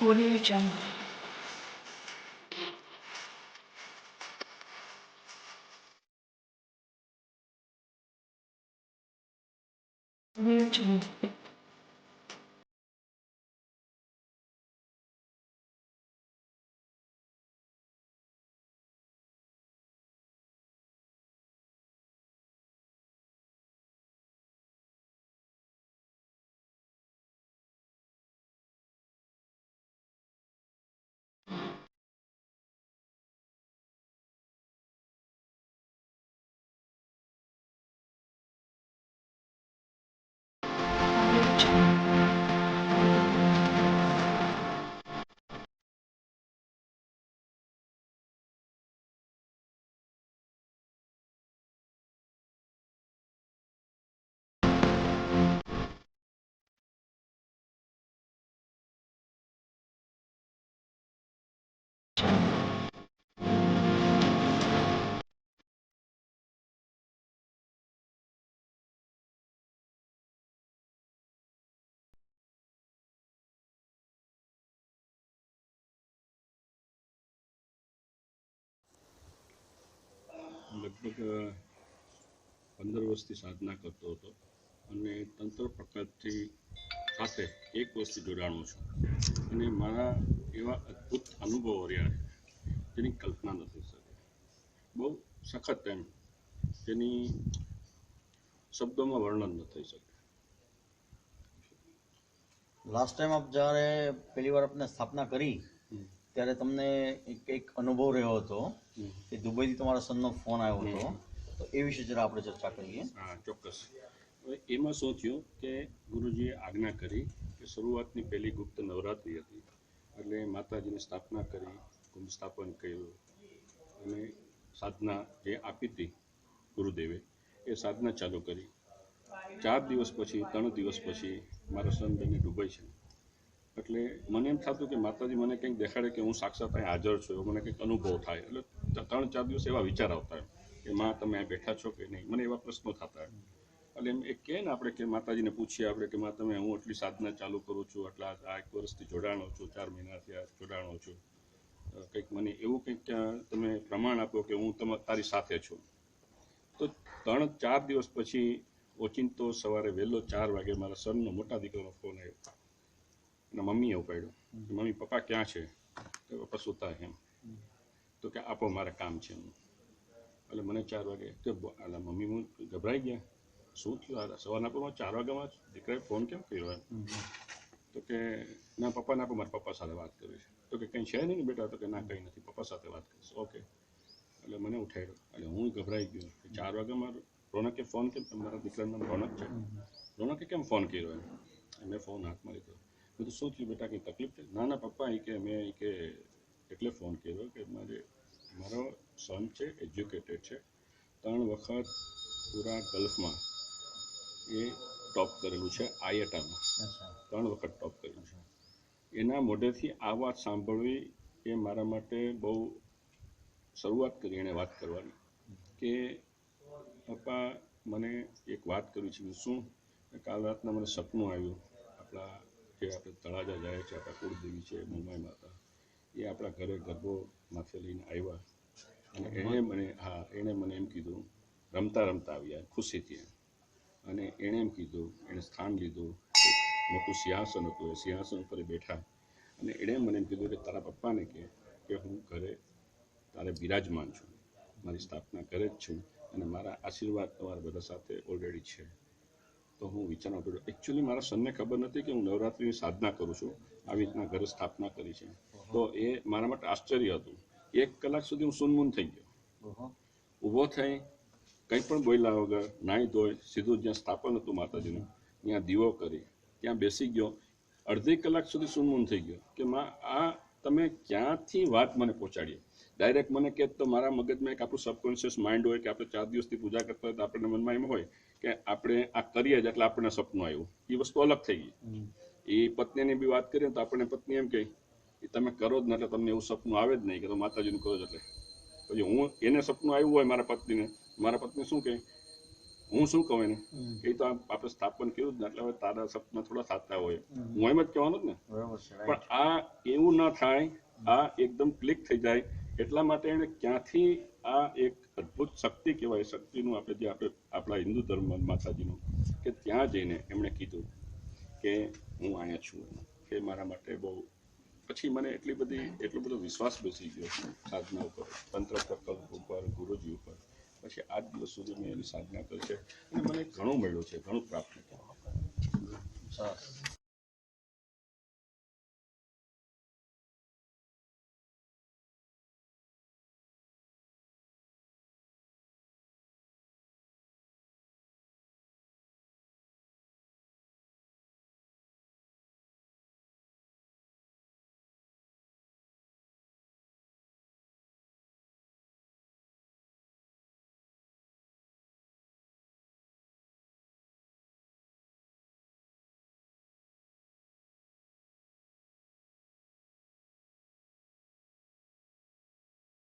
모르죠. 모르죠. લગભગ પંદર વર્ષથી સાધના કરતો હતો અને તંત્ર પ્રકારથી સાથે એક વર્ષથી જોડાણો છું અને મારા એવા અદ્ભુત અનુભવો રહ્યા છે, જેની કલ્પના નથી શકી બહુ સખત એમ તેની શબ્દોમાં વર્ણન ન થઈ શકે લાસ્ટ ટાઈમ આપ જ્યારે પહેલી વાર આપને સ્થાપના કરી. ત્યારે તમને એક એક અનુભવ રહ્યો હતો કે દુબઈથી તમારા સનનો ફોન આવ્યો હતો. તો એ વિશે જરા આપણે ચર્ચા કરીએ. હા ચોક્કસ. હવે એમાં શું થયું કે ગુરુજીએ આજ્ઞા કરી કે શરૂઆતની પહેલી ગુપ્ત નવરાત્રિ હતી. એટલે માતાજીની સ્થાપના કરી કુંભ સ્થાપન કર્યું. અને સાધના જે આપી હતી ગુરુદેવે એ સાધના ચાલુ કરી. ચાર દિવસ પછી ત્રણ દિવસ પછી મારા સન બેને દુબઈ છે. એટલે મને એમ થતું કે માતાજી મને કંઈક દેખાડે કે હું સાક્ષાત અહીં હાજર છું મને કંઈક અનુભવ થાય. એટલે ત્રણ ચાર દિવસ એવા વિચાર આવતા કે માં, તમે અહીં બેઠા છો કે નહીં? મને એવા પ્રશ્નો થતા એટલે એમ એક કહે ને આપણે કે માતાજીને પૂછીએ આપણે કે માં, તમે, હું આટલી સાધના ચાલુ કરું છું, આટલા આ એક વર્ષથી જોડાણો છું, ચાર મહિનાથી આ જોડાણો છું. કંઈક મને એવું કંઈક ત્યાં તમે પ્રમાણ આપો કે હું તમા, તારી સાથે છું. તો ત્રણ ચાર દિવસ પછી ઓચિંતો સવારે વહેલો ચાર વાગે મારા સનનો મોટા દીકરાનો ફોન આવ્યો. એના મમ્મીએ ઉપાડ્યો કે મમ્મી પપ્પા ક્યાં છે? તો પપ્પા સૂતા છે એમ. તો કે આપો મારે કામ છે એમનું એટલે મને ચાર વાગે કે એટલે મમ્મી હું ગભરાઈ ગયા. શું થયું? આ સવારના પરમાં ચાર વાગ્યામાં દીકરાએ ફોન કેમ કર્યો એમ? તો કે ના પપ્પાને આપો મારા પપ્પા સાથે વાત કરવી છે. તો કે કંઈ છે નહીં બેટા? તો કે ના કંઈ નથી. પપ્પા સાથે વાત કરીશ. ઓકે. એટલે મને ઉઠાડ્યો. એટલે હું ગભરાઈ ગયો. ચાર વાગે મારો રોનકે ફોન કેમ મારા દીકરાનું નામ રોનક છે. રોનકે કેમ ફોન કર્યો એમ? મેં ફોન હાથમાં લીધો. કીધું શું થયું બેટા? કંઈ તકલીફ છે ના ના પપ્પા એ કે મેં એ કે એટલે ફોન કર્યો કે મારે મારો સન છે એજ્યુકેટેડ છે. ત્રણ વખત પૂરા ગલ્ફમાં એ ટોપ કરેલું છે આઈએટામાં ત્રણ વખત ટોપ કર્યું છે. એના મોઢેથી આ વાત સાંભળવી એ મારા માટે બહુ શરૂઆત કરી એણે વાત કરવાની કે પપ્પા મને એક વાત કરવી છે. શું? કાલ રાતના મને સપનું આવ્યું. આપણા જે આપણે તળાજા જાય છે, આપણા કુળદેવી છે, મુંબઈ માતા, એ આપણા ઘરે ગરબો માથે લઈને આવ્યા. અને એણે મને, હા, એણે મને એમ કીધું, રમતા રમતા આવ્યા ખુશીથી અને એણે એમ કીધું, એણે સ્થાન લીધું મોટું સિંહાસન હતું, એ સિંહાસન ઉપર બેઠા. અને એણે મને એમ કીધું કે તારા પપ્પાને કહે કે હું ઘરે તારે બિરાજમાન છું, મારી સ્થાપના ઘરે જ છું અને મારા આશીર્વાદ તમારા બધા સાથે ઓલરેડી છે. તો હું વિચાર પડ્યો એકચ્યુઅલી મારા સનને ખબર નથી કે હું નવરાત્રિની સાધના કરું છું. આવી રીતના ઘરે સ્થાપના કરી છે. તો એ મારા માટે આશ્ચર્ય હતું. એક કલાક સુધી હું સુનમૂન થઈ ગયો. ઊભો થઈ કંઈ પણ બોલ્યા વગર નાહી ધોઈ સીધું જ્યાં સ્થાપન હતું માતાજીનું ત્યાં દીવો કરી ત્યાં બેસી ગયો. અડધી કલાક સુધી સુનમૂન થઈ ગયો કે માં આ તમે ક્યાંથી વાત મને પહોંચાડી? ડાયરેક્ટ મને કે તો મારા મગજમાં એક આપણું સબકોન્શિયસ માઇન્ડ હોય કે આપણે ચાર દિવસથી પૂજા કરતા હોય તો આપણને મનમાં એમ હોય કે આપણે આ કરીએ જ એટલે આપણને સપનું આવ્યું. એ વસ્તુ અલગ થઈ ગઈ. એ પત્નીની બી વાત કરીએ તો આપણને પત્ની એમ કહે કે તમે કરો જ ને એટલે તમને એવું સપનું આવે જ નહીં કે તમે માતાજીનું કરો જ એટલે. પછી હું એને સપનું આવ્યું હોય મારા પત્નીને મારા પત્ની શું કહે? હું શું કહું એને? એ તો આપણે સ્થાપન કર્યું જ ને એટલે હવે તારા સપના થોડા સાચા હોય. હું એમ જ કહેવાનું જ ને. બરાબર છે પણ આ એવું ના થાય આ એકદમ ક્લિક થઈ જાય એટલા માટે એને ક્યાંથી આ એક અદ્ભુત શક્તિ કહેવાય, શક્તિનું આપણે જે આપણે, આપણા હિન્દુ ધર્મ માતાજીનું, કે ત્યાં જઈને એમણે કીધું કે હું અહીંયા છું એ મારા માટે બહુ, પછી મને એટલી બધી, એટલો બધો વિશ્વાસ બેસી ગયો સાધના ઉપર, તંત્ર પ્રકલ્પ ઉપર, ગુરુજી ઉપર. પછી આજ દિવસ સુધી મેં એની સાધના કરી છે અને મને ઘણું મળ્યું છે, ઘણું પ્રાપ્ત થયું.